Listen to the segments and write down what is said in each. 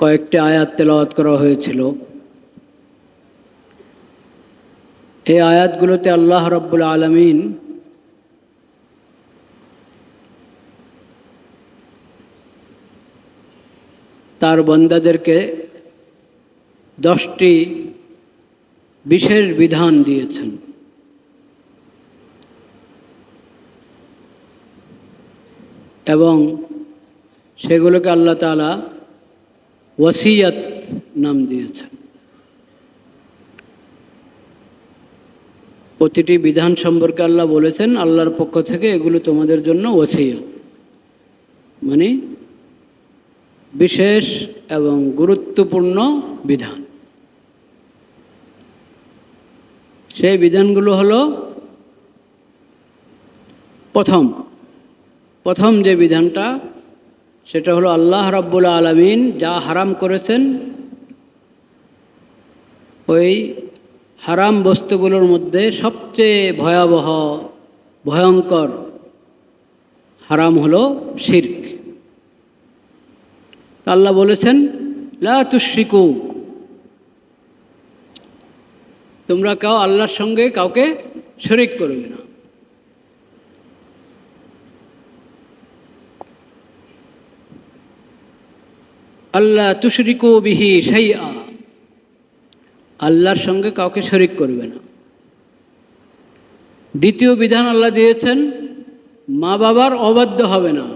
কয়েকটি আয়াত তেলাওয়াত করা হয়েছিল। এই আয়াতগুলোতে আল্লাহ রব্বুল আলমিন তার বন্দাদেরকে দশটি বিশেষ বিধান দিয়েছেন। এবং সেগুলোকে আল্লাহ তালা ওয়াসিয়াত নাম দিয়েছেন। প্রতিটি বিধান সম্পর্কে আল্লাহ বলেছেন, আল্লাহর পক্ষ থেকে এগুলো তোমাদের জন্য ওসিয়ত মানে বিশেষ এবং গুরুত্বপূর্ণ বিধান। সেই বিধানগুলো হলো প্রথম। প্রথম যে বিধানটা সেটা হলো আল্লাহ রাব্বুল আলমিন যা হারাম করেছেন, ওই হারাম বস্তুগুলোর মধ্যে সবচেয়ে ভয়াবহ, ভয়ঙ্কর হারাম হলো শির্ক। আল্লাহ বলেছেন, লা তোমরা কেউ আল্লাহর সঙ্গে কাউকে শরিক করবে না। আল্লাহ তুশরিকু বিহি সেই আল্লাহর সঙ্গে কাউকে শরিক করবে না। দ্বিতীয় বিধান আল্লাহ দিয়েছেন, মা বাবার অবাধ্য হবে না।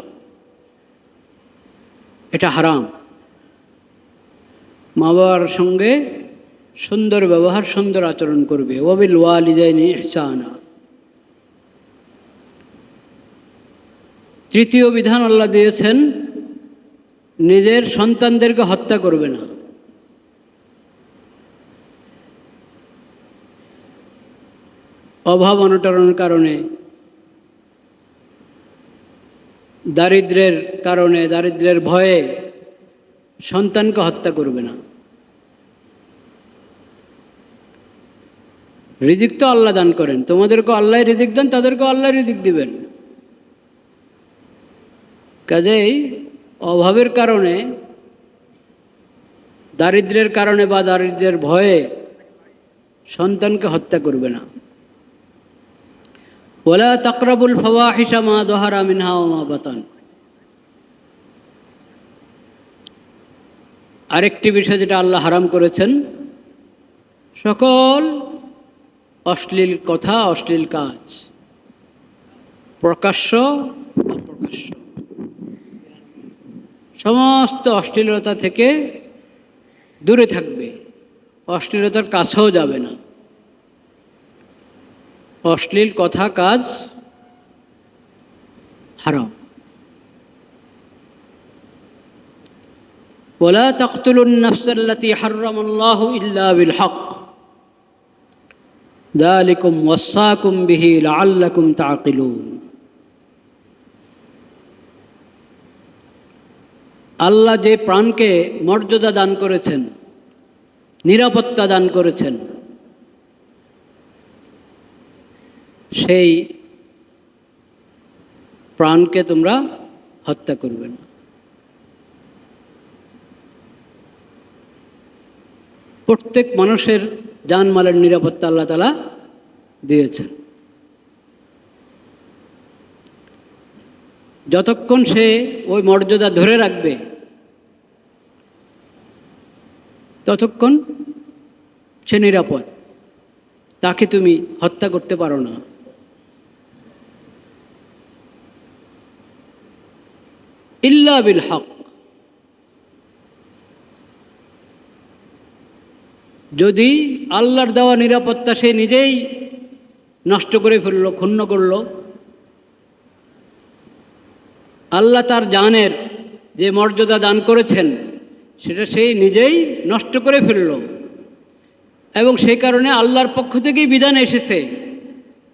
এটা হারাম। মা বাবার সঙ্গে সুন্দর ব্যবহার, সুন্দর আচরণ করবে। ওবিল ওয়ালিদাইনি ইহসানা। তৃতীয় বিধান আল্লাহ দিয়েছেন নিজের সন্তানদেরকে হত্যা করবে না। অভাব অনটনের কারণে, দারিদ্রের কারণে, দারিদ্রের ভয়ে সন্তানকে হত্যা করবে না। রিজিক তো আল্লাহ দান করেন। তোমাদেরকে আল্লাহ রিজিক দেন, তাদেরকেও আল্লাহ রিজিক দিবেন। কাজেই অভাবের কারণে, দারিদ্রের কারণে বা দারিদ্রের ভয়ে সন্তানকে হত্যা করবে না। ওলা তকরাবুল ফওয়াহিসা মা দোহারা মিনহা মা বাতান। আরেকটি বিষয় যেটা আল্লাহ হারাম করেছেন, সকল অশ্লীল কথা, অশ্লীল কাজ, প্রকাশ্য, অপ্রকাশ্য। সমস্ত অশ্লীলতা থেকে দূরে থাকবে। অশ্লীলতার কাছেও যাবে না। অশ্লীল কথা, কাজ হারাম ওলা তখতুলুন নফসাল্লাতি হারামাল্লাহু ইল্লা বিল হক। দালিকুম ওয়াসাকুম বিহি লাআল্লাকুম তাআকিলুন। আল্লাহ যে প্রাণকে মর্যাদা দান করেছেন, নিরাপত্তা দান করেছেন, সেই প্রাণকে তোমরা হত্যা করবে না। প্রত্যেক মানুষের জানমালের নিরাপত্তা আল্লাহ তালা দিয়েছেন। যতক্ষণ সে ওই মর্যাদা ধরে রাখবে ততক্ষণ সে নিরাপদ। তাকে তুমি হত্যা করতে পারো না। ইল্লা বিল হক। যদি আল্লাহর দেওয়া নিরাপত্তা সে নিজেই নষ্ট করে ফেলল, ক্ষুণ্ণ করল, আল্লাহ তার জানের যে মর্যাদা দান করেছেন সেটা সেই নিজেই নষ্ট করে ফেলল। এবং সেই কারণে আল্লাহর পক্ষ থেকেই বিধান এসেছে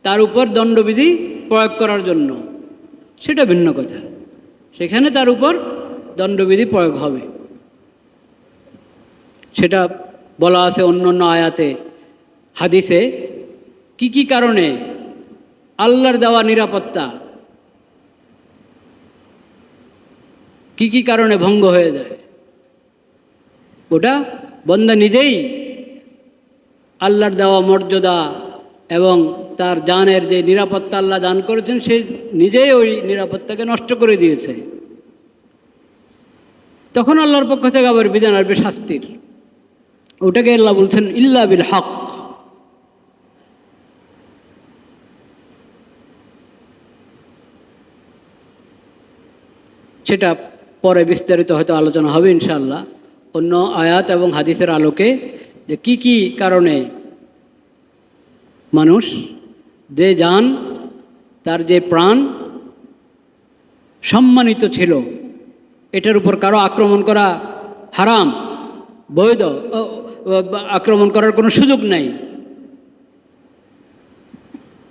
তার উপর দণ্ডবিধি প্রয়োগ করার জন্য। সেটা ভিন্ন কথা। সেখানে তার উপর দণ্ডবিধি প্রয়োগ হবে। সেটা বলা আছে অন্য অন্য আয়াতে, হাদিসে, কি কি কারণে আল্লাহর দেওয়া নিরাপত্তা, কি কি কারণে ভঙ্গ হয়ে যায়। ওটা বন্দা নিজেই আল্লাহর দেওয়া মর্যাদা এবং তার জানের যে নিরাপত্তা আল্লাহ দান করেছেন, সে নিজেই ওই নিরাপত্তাকে নষ্ট করে দিয়েছে। তখন আল্লাহর পক্ষ থেকে আবার বিধান আসবে শাস্তির। ওটাকে আল্লাহ বলছেন ইল্লা বিল হক। সেটা পরে বিস্তারিত হয়তো আলোচনা হবে ইনশাল্লাহ অন্য আয়াত এবং হাদিসের আলোকে যে কি কি কারণে মানুষ, যে যান, তার যে প্রাণ সম্মানিত ছিল, এটার উপর কারও আক্রমণ করা হারাম, বৈধ আক্রমণ করার কোনো সুযোগ নেই।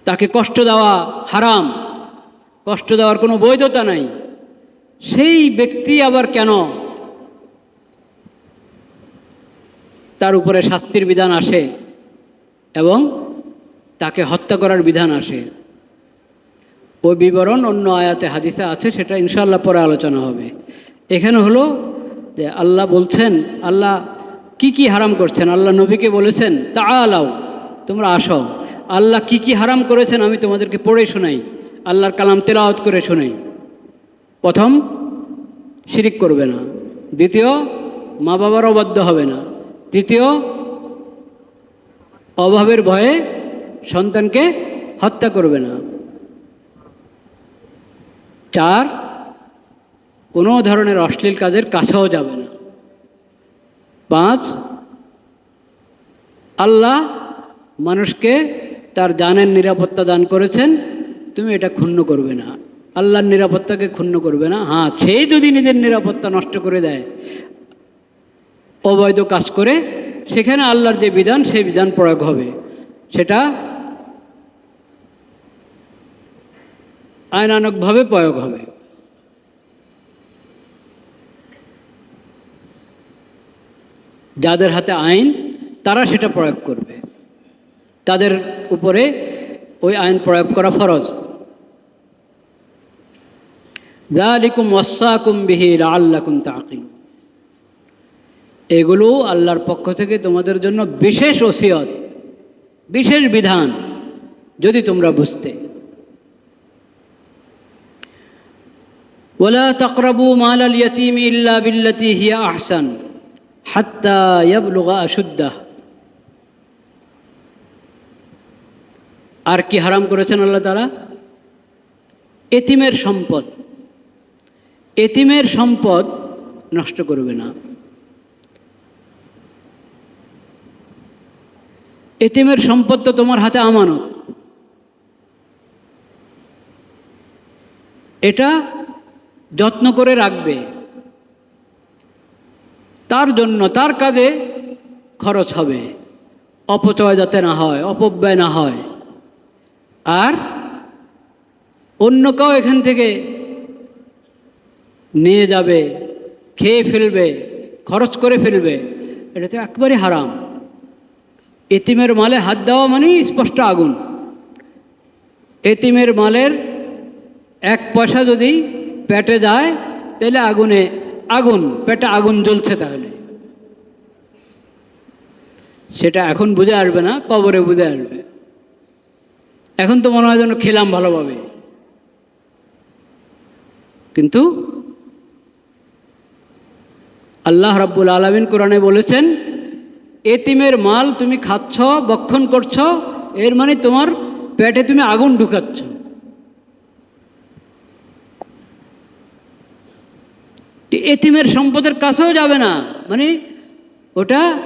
তাকে কষ্ট দেওয়া হারাম, কষ্ট দেওয়ার কোনো বৈধতা নাই। সেই ব্যক্তি আবার কেন তার উপরে শাস্তির বিধান আসে এবং তাকে হত্যা করার বিধান আসে। ওই বিবরণ অন্য আয়াতে হাদিসে আছে, সেটা ইনশাল্লাহ পরে আলোচনা হবে। এখানে হলো যে আল্লাহ বলছেন, আল্লাহ কি কি হারাম করছেন? আল্লাহ নবীকে বলেছেন তা আলাও তোমরা আসো। আল্লাহ কি কি হারাম করেছেন আমি তোমাদেরকে পড়ে শোনাই। আল্লাহর কালাম তেলাওয়াত করে শোনাই। প্রথম, শিরিক করবে না। দ্বিতীয় মা বাবার অবাধ্য হবে না। তৃতীয় অভাবের ভয়ে সন্তানকে হত্যা করবে না। চার, কোনো ধরনের অশ্লীল কাজের কাছেও যাবে না। পাঁচ, আল্লাহ মানুষকে তার জানের নিরাপত্তা দান করেছেন, তুমি এটা ক্ষুণ্ণ করবে না। আল্লাহর নিরাপত্তাকে ক্ষুণ্ণ করবে না। হ্যাঁ সেই যদি নিজের নিরাপত্তা নষ্ট করে দেয় অবৈধ কাজ করে, সেখানে আল্লাহর যে বিধান, সেই বিধান প্রয়োগ হবে। সেটা আইনানকভাবে প্রয়োগ হবে। যাদের হাতে আইন, তারা সেটা প্রয়োগ করবে। তাদের উপরে ওই আইন প্রয়োগ করা ফরজ। দালিকুম ওয়াসাকুম বিহি আল্লাকুম তাকিম এগুলো আল্লাহর পক্ষ থেকে তোমাদের জন্য বিশেষ ওসিয়ত, বিশেষ বিধান, যদি তোমরা বুঝতে। ওলা তকরাবু মাল আল ইয়তিম ইল্লা বিল্লাতি হিয়া আহসান হাত্তা ইয়াবলুগা আর কি হারাম করেছেন আল্লাহ তারা এতিমের সম্পদ। এতিমের সম্পদ নষ্ট করবে না। এতিমের সম্পদ তো তোমার হাতে আমানত। এটা যত্ন করে রাখবে। তার জন্য তার কাজে খরচ হবে। অপচয় যাতে না হয়, অপব্যয় না হয়। আর অন্য কেউ এখান থেকে নিয়ে যাবে, খেয়ে ফেলবে, খরচ করে ফেলবে, এটা তো একবারে হারাম। এতিমের মালে হাত দেওয়া মানেই স্পষ্ট আগুন। এতিমের মালের এক পয়সা যদি পেটে যায়, তাহলে আগুনে আগুন, পেটে আগুন জ্বলছে তাহলে। সেটা এখন বুঝে আসবে না, কবরে বুঝে আসবে। এখন তো মনে হয় যেন খেলাম ভালোভাবে। কিন্তু আল্লাহ রাব্বুল আলমিন কোরআনে বলেছেন এতিমের মাল তুমি খাচ্ছ, বক্ষণ করছ, এর মানে তোমার পেটে তুমি আগুন ঢুকাচ্ছ। এতিমের সম্পদের কাছেও যাবে না। মানে ওটা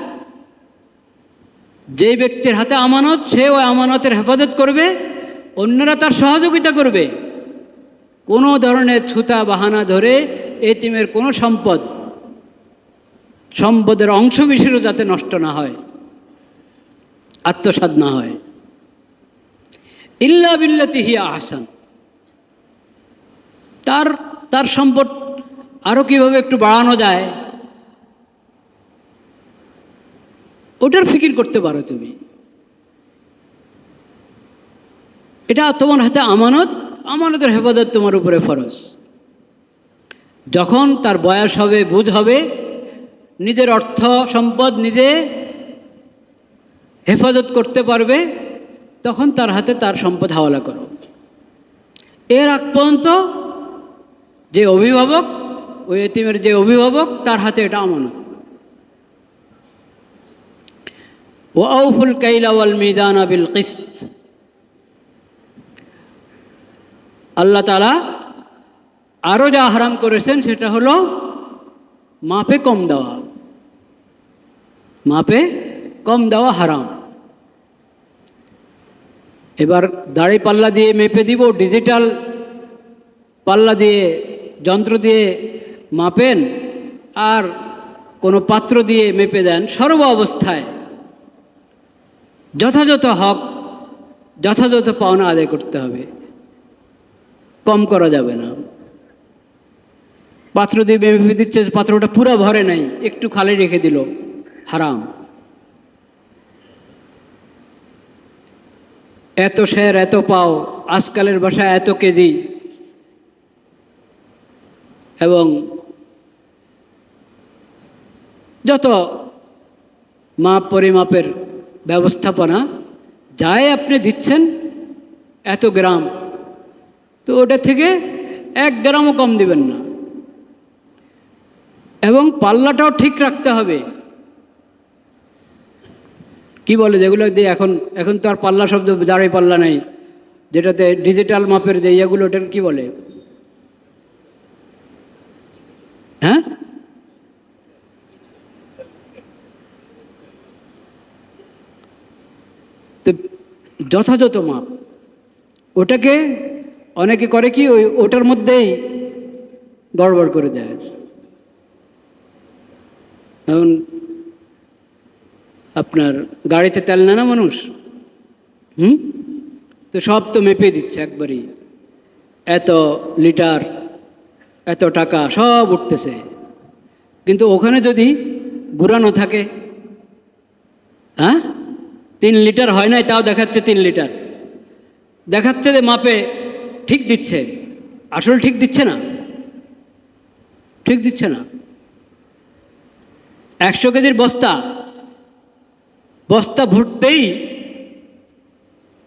যে ব্যক্তির হাতে আমানত, সে ওই আমানতের হেফাজত করবে, অন্যরা তার সহযোগিতা করবে। কোনো ধরনের ছুতা, বাহানা ধরে এতিমের কোনো সম্পদ সম্পদের অংশ বিশেষও যাতে নষ্ট না হয় আত্মসাদ না হয়। ইল্লা বিল্লাতি হিয়া আহসান। তার তার সম্পদ আরও কীভাবে একটু বাড়ানো যায়, ওটার ফিকির করতে পারো তুমি। এটা তোমার হাতে আমানত, আমানতের হেফাজত তোমার উপরে ফরজ। যখন তার বয়স হবে বুঝ হবে নিজের অর্থ, সম্পদ নিজে হেফাজত করতে পারবে, তখন তার হাতে তার সম্পদ হাওয়ালা করো। এর আগ পর্যন্ত যে অভিভাবক, ওই এতিমের যে অভিভাবক, তার হাতে এটা আমানত। ও আউফুল কাইলাওয়াল মিদান আবিল কিস্ত। আল্লাহ তালা আরও যা হারাম করেছেন, সেটা হলো মাপে কম দেওয়া। মাপে কম দেওয়া হারাম। এবার দাড়ি পাল্লা দিয়ে মেপে দিব ডিজিটাল পাল্লা দিয়ে, যন্ত্র দিয়ে মাপেন, আর কোনো পাত্র দিয়ে মেপে দেন। সর্ব অবস্থায় যথাযথ হক, যথাযথ পাওনা আদায় করতে হবে। কম করা যাবে না। পাত্র দিয়ে মেপে দিচ্ছে, পাত্রটা পুরো ভরে নাই, একটু খালি রেখে দিল। হারাম। এত শের, এত পাও, আজকালের বাসায় এত কেজি। এবং যত মাপ, পরিমাপের ব্যবস্থাপনা যাই আপনি দিচ্ছেন, এত গ্রাম। তো ওটা থেকে এক গ্রামও কম দিবেন না। এবং পাল্লাটাও ঠিক রাখতে হবে। কি বলে যেগুলো দিয়ে এখন এখন তো আর পাল্লা শব্দ দাঁড়াই পাল্লা নাই। যেটাতে ডিজিটাল মাপের যে ইয়েগুলো, ওটার কি বলে? হ্যাঁ? তো যথাযথ মাপ। ওটাকে অনেকে করে কি, ওই ওটার মধ্যেই গড়বড় করে দেয়। এখন আপনার গাড়িতে তেল নেয় না মানুষ? হুম? তো সব তো মেপে দিচ্ছে একবারই। এত লিটার, এত টাকা সব উঠতেছে। কিন্তু ওখানে যদি ঘুরানো থাকে হ্যাঁ? তিন লিটার হয় নাই, তাও দেখাচ্ছে তিন লিটার। দেখাচ্ছে যে মাপে ঠিক দিচ্ছে। আসল ঠিক দিচ্ছে না। ঠিক দিচ্ছে না। একশো কেজির বস্তা বস্তা ভুটতেই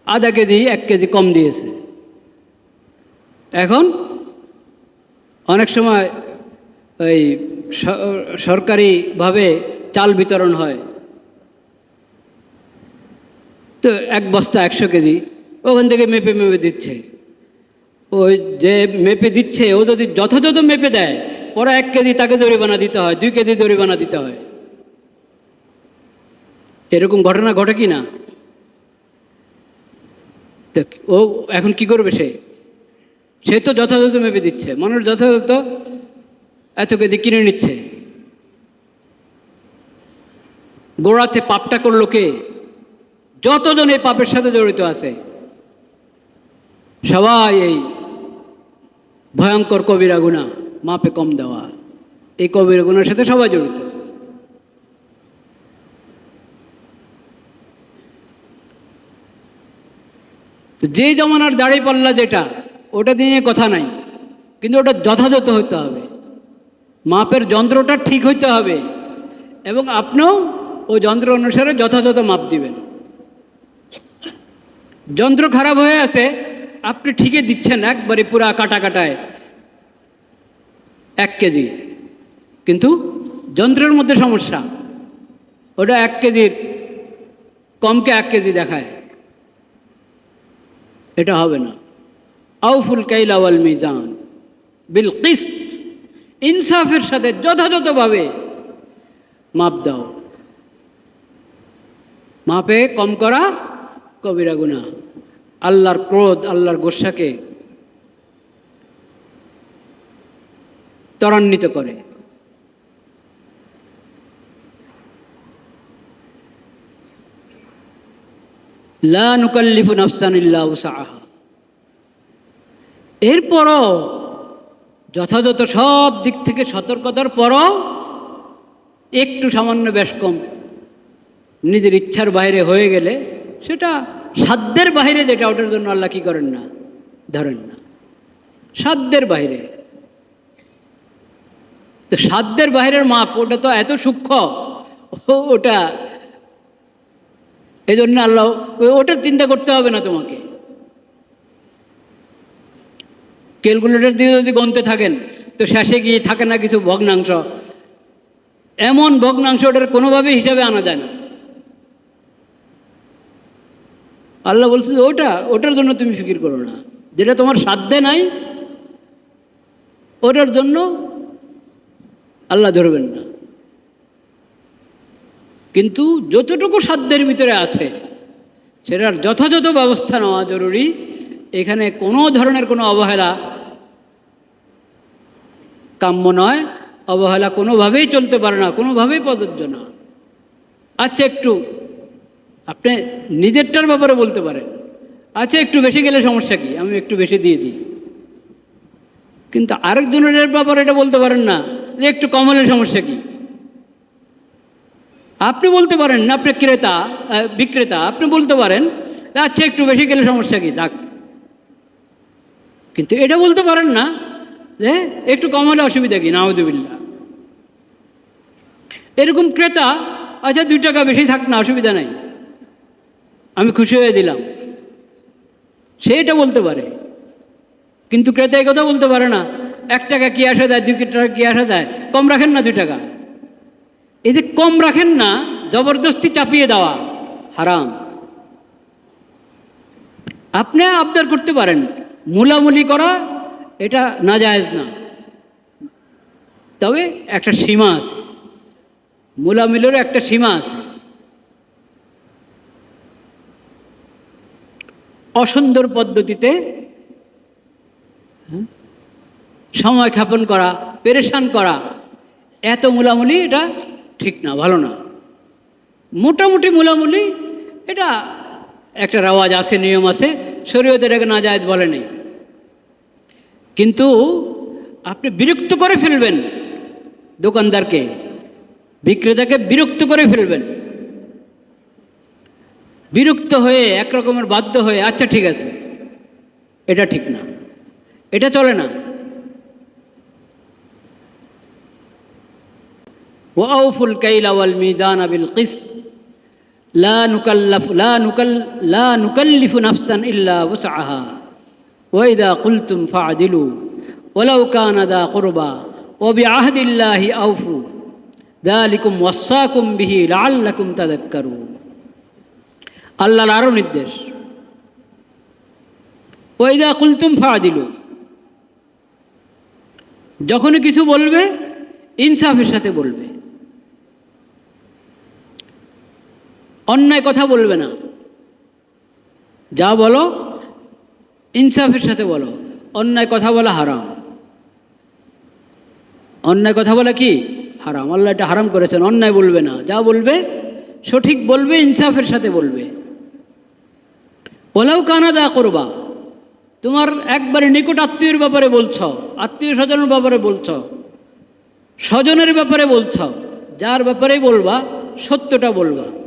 আধা কেজি, এক কেজি কম দিয়েছে। এখন অনেক সময় ওই সরকারিভাবে চাল বিতরণ হয়। তো এক বস্তা একশো কেজি, ওখান থেকে মেপে মেপে দিচ্ছে। ওই যে মেপে দিচ্ছে, ও যদি যথাযথ মেপে দেয় পরে এক কেজি তাকে জরিমানা দিতে হয়, দুই কেজি জরিমানা দিতে হয়। এরকম ঘটনা ঘটে কি না? ও এখন কি করবে সে? সে তো যথাযথ মেপে দিচ্ছে। মানুষ যথাযথ এত কেজি কিনে নিচ্ছে। গোড়াতে পাপটা করল কে? যতজন এই পাপের সাথে জড়িত আছে। সবাই এই ভয়ঙ্কর কবিরা গুণা মাপে কম দেওয়া। এই কবিরা গুণার সাথে সবাই জড়িত। তো যে জমানার দাড়ি পাল্লা যেটা, ওটা নিয়ে কথা নাই। কিন্তু ওটা যথাযথ হতে হবে। মাপের যন্ত্রটা ঠিক হইতে হবে এবং আপনিও ওই যন্ত্র অনুসারে যথাযথ মাপ দিবেন। যন্ত্র খারাপ হয়ে আছে, আপনি ঠিকই দিচ্ছেন একবারে পুরা কাটা কাটায় এক কেজি। কিন্তু যন্ত্রের মধ্যে সমস্যা। ওটা এক কেজির, কমকে এক কেজি দেখায়। এটা হবে না। আউফুল কাইলাওয়াল মিজান। বিল কিস্ত। ইনসাফের সাথে যথাযথভাবে মাপ দাও। মাপে কম করা কবিরা গুণা আল্লাহর ক্রোধ, আল্লাহর গোসাকে ত্বরান্বিত করে। লা এরপরও যথাযথ সব দিক থেকে সতর্কতার পরও একটু সামান্য বেশ কম। নিজের ইচ্ছার বাইরে হয়ে গেলে সেটা সাধ্যের বাইরে যেটা, ওটার জন্য আল্লাহ কি করেন না, ধরেন না। সাধ্যের বাইরে। তো সাধ্যের বাইরের মাপ, ওটা তো এত সূক্ষ্ম, ওটা এই জন্য আল্লাহ, ওটা চিন্তা করতে হবে না তোমাকে। ক্যালকুলেটর দিয়ে যদি গনতে থাকেন, তো শেষে গিয়ে থাকে না কিছু ভগ্নাংশ। এমন ভগ্নাংশ ওটার কোনোভাবেই হিসাবে আনা যায় না। আল্লাহ বলছে ওটা, ওটার জন্য তুমি ফিকির করো না। যেটা তোমার সাধ্যে নাই, ওটার জন্য আল্লাহ ধরবেন না। কিন্তু যতটুকু সাধ্যের ভিতরে আছে, সেটার যথাযথ ব্যবস্থা নেওয়া জরুরি। এখানে কোনো ধরনের কোনো অবহেলা কাম্য নয়। অবহেলা কোনোভাবেই চলতে পারে না, কোনোভাবেই প্রযোজ্য না। আচ্ছা একটু আপনি নিজেরটার ব্যাপারে বলতে পারেন। আচ্ছা একটু বেশি গেলে সমস্যা কি? আমি একটু বেশি দিয়ে দিই। কিন্তু আরেকজনের ব্যাপারে এটা বলতে পারেন না যে একটু কম হলে সমস্যা কি? আপনি বলতে পারেন না আপনি ক্রেতা বিক্রেতা, আপনি বলতে পারেন আচ্ছা একটু বেশি গেলে সমস্যা কি? থাক। কিন্তু এটা বলতে পারেন না, যে একটু কম হলে অসুবিধা কি? নাওজুবিল্লা এরকম ক্রেতা আচ্ছা দুই টাকা বেশি থাক না, অসুবিধা নাই। আমি খুশি হয়ে দিলাম। সে এটা বলতে পারে। কিন্তু ক্রেতা এই কথা বলতে পারে না। এক টাকা কি আসা দেয়, দুই টাকা কি আসা দেয়? কম রাখেন না দুই টাকা। এই যে কম রাখেন না জবরদস্তি চাপিয়ে দেওয়া হারাম। আপনি আবদার করতে পারেন মুলামুলি করা এটা নাজায়েজ না। তবে একটা সীমা আছে মুলামিলেরও একটা সীমা আছে। অসুন্দর পদ্ধতিতে হ্যাঁ, সময় ক্ষেপণ করা পেরেশান করা এত মুলামুলি এটা ঠিক না, ভালো না। মোটামুটি মুলামুলি এটা একটা রেওয়াজ আছে, নিয়ম আছে, শরীয়তের এটাকে না বলে নেই। কিন্তু আপনি বিরক্ত করে ফেলবেন দোকানদারকে, বিক্রেতাকে বিরক্ত করে ফেলবেন। বিরক্ত হয়ে একরকমের বাধ্য হয়ে আচ্ছা ঠিক আছে, এটা ঠিক না, এটা চলে না। وأوفوا الكيل والميزان بالقسط لا نكلف لا نكل لا نكلف نفسا إلا وسعها وإذا قلتم فاعدلوا ولو كان ذا قربى وبعهد الله أوفوا ذلكم وصاكم به لعلكم تذكرون আল্লাহর আরও নির্দেশ ওইদা কুলতুম ফাদিলু যখনই কিছু বলবে ইনসাফের সাথে বলবে অন্যায় কথা বলবে না। যা বলো, ইনসাফের সাথে বলো। অন্যায় কথা বলা হারাম। অন্যায় কথা বলা কি? হারাম। আল্লাহ এটা হারাম করেছেন, অন্যায় বলবে না। যা বলবে, সঠিক বলবে, ইনসাফের সাথে বলবে। ওলাও কানা দা করবা। তোমার একবারে নিকট আত্মীয়ের ব্যাপারে বলছ, আত্মীয় স্বজনের ব্যাপারে বলছ, স্বজনের ব্যাপারে বলছ, যার ব্যাপারেই বলবা, সত্যটা বলবা।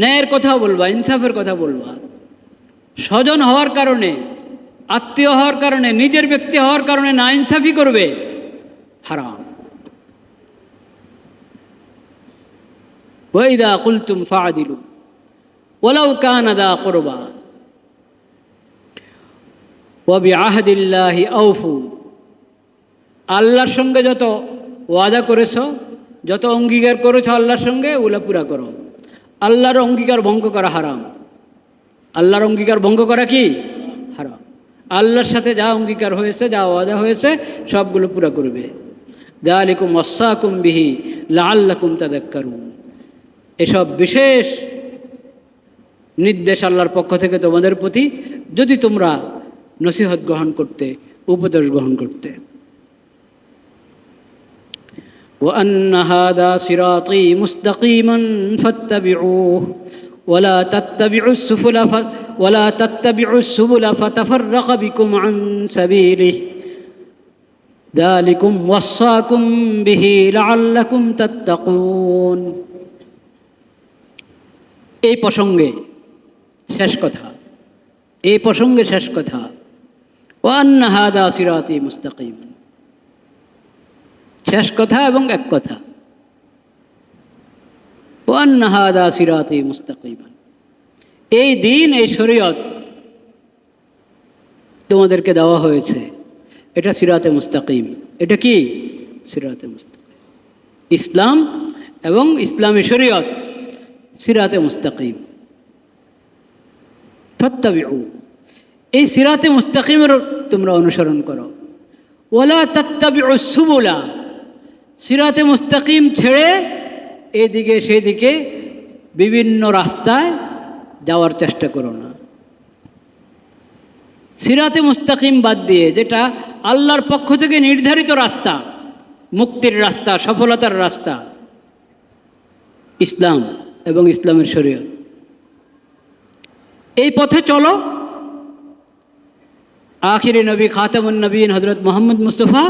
ন্যায়ের কথা বলবা, ইনসাফের কথা বলবা। স্বজন হওয়ার কারণে, আত্মীয় হওয়ার কারণে, নিজের ব্যক্তি হওয়ার কারণে না ইনসাফি করবে, হারাম। ওইদা কুলতুম ফাদিলু ওলাউ কান আদা করবা ওবি আহদিল্লাহি আউফু আল্লাহর সঙ্গে যত ওয়াদা করেছ, যত অঙ্গীকার করেছ আল্লাহর সঙ্গে ওলা পুরা করো। আল্লাহর অঙ্গীকার ভঙ্গ করা হারাম। আল্লাহর অঙ্গীকার ভঙ্গ করা কি? হারাম। আল্লাহর সাথে যা অঙ্গীকার হয়েছে, যা ওয়াদা হয়েছে, সবগুলো পুরা করবে। দালিকুম অসাকুম বিহি লাল্লাকুম তাদাক্কারুন। এসব বিশেষ নির্দেশ আল্লাহর পক্ষ থেকে তোমাদের প্রতি, যদি তোমরা নসিহত গ্রহণ করতে, উপদেশ গ্রহণ করতে। وأن هذا صراطي مستقيما فاتبعوه ولا تتبعوا السبل ف... ولا تتبعوا السبل فتفرق بكم عن سبيله ذلكم وصاكم به لعلكم تتقون এই প্রসঙ্গে শেষ কথা এই প্রসঙ্গে শেষ কথা ওয়ান্না হাদা সিরাতি মুস্তাকিম শেষ কথা এবং এক কথা। সিরাতি মুস্তাকিমান। এই দিন, এই শরীয়ত তোমাদেরকে দেওয়া হয়েছে। এটা সিরাতে মুস্তাকিম। এটা কি? সিরাতে মুস্তাকিম। ইসলাম এবং ইসলামী শরীয়ত সিরাতে মুস্তাকিম। তত্তাবিউ এই সিরাতে মুস্তাকিমের তোমরা অনুসরণ করো। ওলা তত্তাবিউ সুবুলা। সিরাতে মুস্তাকিম ছেড়ে এদিকে সেদিকে বিভিন্ন রাস্তায় যাওয়ার চেষ্টা করো না। সিরাতে মুস্তাকিম বাদ দিয়ে যেটা আল্লাহর পক্ষ থেকে নির্ধারিত রাস্তা, মুক্তির রাস্তা, সফলতার রাস্তা, ইসলাম এবং ইসলামের শরীয়ত। এই পথে চলো আখিরি নবী, খাতামুন নবীন হজরত মোহাম্মদ মুস্তফা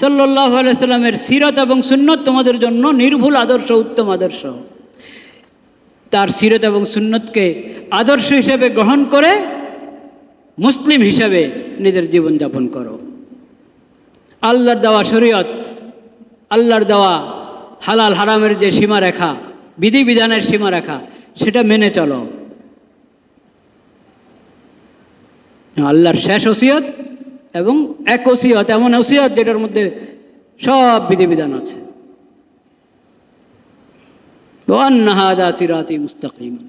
সাল্লাহ আলাইস্লামের সিরত এবং সুন্নত তোমাদের জন্য নির্ভুল আদর্শ, উত্তম আদর্শ। তার সিরত এবং সুন্নতকে আদর্শ হিসেবে গ্রহণ করে মুসলিম হিসাবে নিজের জীবনযাপন করো। আল্লাহর দেওয়া শরীয়ত, আল্লাহর দেওয়া হালাল হারামের যে সীমারেখা, বিধিবিধানের সীমারেখা, সেটা মেনে চলো। আল্লাহর শেষ ওসিয়ত এবং এক ওসিয়ত, এমন ওসিয়ত যেটার মধ্যে সব বিধিবিধান আছে। মুস্তাকিম।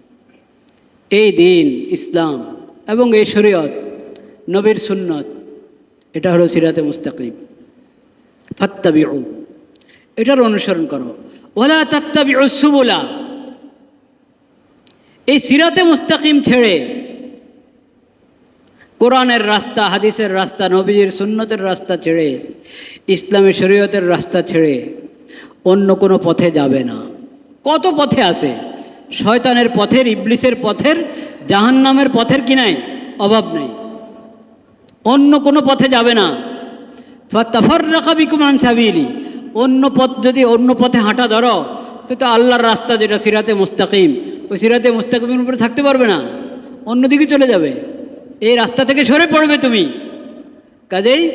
এই দিন ইসলাম এবং এই শরীয়ত, নবীর সুন্নত, এটা হলো সিরাতে মুস্তাকিম। ফাত্তাবিউ, এটার অনুসরণ করো। ওলা তাত্তাবিউ সুবুলা, এই সিরাতে মুস্তাকিম ছেড়ে কোরআনের রাস্তা, হাদিসের রাস্তা, নবীজির সুন্নতের রাস্তা ছেড়ে, ইসলামী শরীয়তের রাস্তা ছেড়ে অন্য কোনো পথে যাবে না। কত পথে আছে? শয়তানের পথের, ইবলিসের পথের, জাহান্নামের পথের কি নাই? অভাব নেই। অন্য কোনো পথে যাবে না। ফাত্তাফর রাখাবি কুমান সাবিলি। অন্য পথ যদি অন্য পথে হাঁটা ধরো, তো তো আল্লাহর রাস্তা যেটা সিরাতে মুস্তাকিম, ওই সিরাতে মুস্তাকিমের উপরে থাকতে পারবে না। অন্যদিকে চলে যাবে। এই রাস্তা থেকে সরে পড়বে তুমি। কাজেই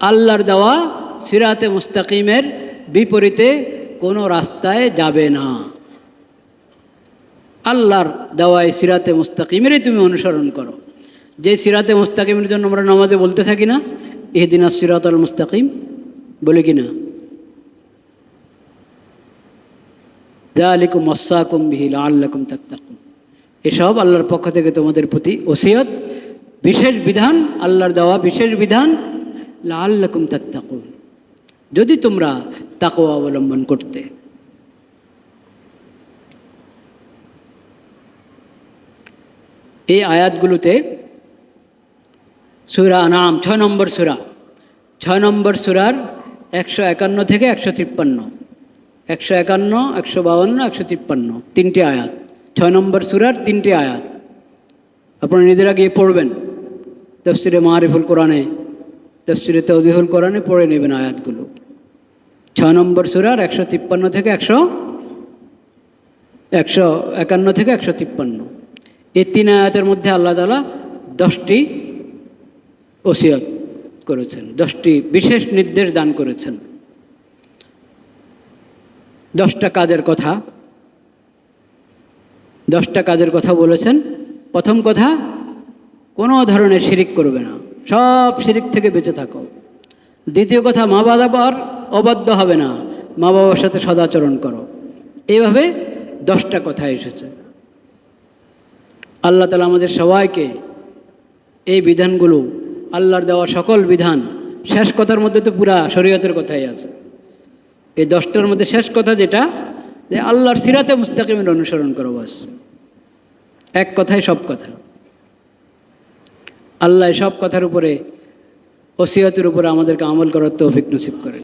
আল্লাহর দেওয়া সিরাতে মুস্তাকিমের বিপরীতে কোনো রাস্তায় যাবে না। আল্লাহর দেওয়ায় সিরাতে মুস্তাকিমেরই তুমি অনুসরণ করো। যে সিরাতে মুস্তাকিমের জন্য আমরা নামাজে বলতে থাকি না এদিন সিরাত আল মুস্তাকিম, বলি কি না? দালিকুম অসাকুম বিহিল আল্লাকুম তাত্তাকুম এসব আল্লাহর পক্ষ থেকে তোমাদের প্রতি ওসিয়ত, বিশেষ বিধান, আল্লাহর দেওয়া বিশেষ বিধান আল্লাকুম তাত্তাকুম যদি তোমরা তাকো অবলম্বন করতে। এই আয়াতগুলোতে সুরা নাম ছয় নম্বর সুরা, ছয় নম্বর সুরার একশো একান্ন থেকে একশো তিপ্পান্ন, একশো একান্ন, একশো বাউন্ন, একশো তিপ্পান্ন, তিনটি আয়াত। ছয় নম্বর সুরার তিনটি আয়াত। আপনারা নিজেরা গিয়ে পড়বেন। তফসিরে মারিফুল কোরআনে, তফসিরে তৌজিহুল কোরআনে পড়ে নেবেন আয়াতগুলো। ছয় নম্বর সুরার একশো তিপ্পান্ন থেকে একশো একশো একান্ন থেকে একশো তিপ্পান্ন। এই তিন আয়াতের মধ্যে আল্লাহ তালা দশটি ওসিয়ত করেছেন, দশটি বিশেষ নির্দেশ দান করেছেন। দশটা কাজের কথা দশটা কাজের কথা বলেছেন। প্রথম কথা, কোনো ধরনের শিরিক করবে না। সব শিরিক থেকে বেঁচে থাকো। দ্বিতীয় কথা, মা বাবার অবাধ্য হবে না। মা বাবার সাথে সদাচরণ করো। এইভাবে দশটা কথা এসেছে। আল্লাহ তালা আমাদের সবাইকে এই বিধানগুলো, আল্লাহর দেওয়া সকল বিধান, শেষ কথার মধ্যে তো পুরা শরীয়তের কথাই আছে। এই দশটার মধ্যে শেষ কথা যেটা যে আল্লাহর সিরাতে মুস্তাকিমের অনুসরণ করো বাস। এক কথায় সব কথা। আল্লাহ সব কথার উপরে, ওসিয়তের উপরে আমাদেরকে আমল করার তৌফিক নসিব করে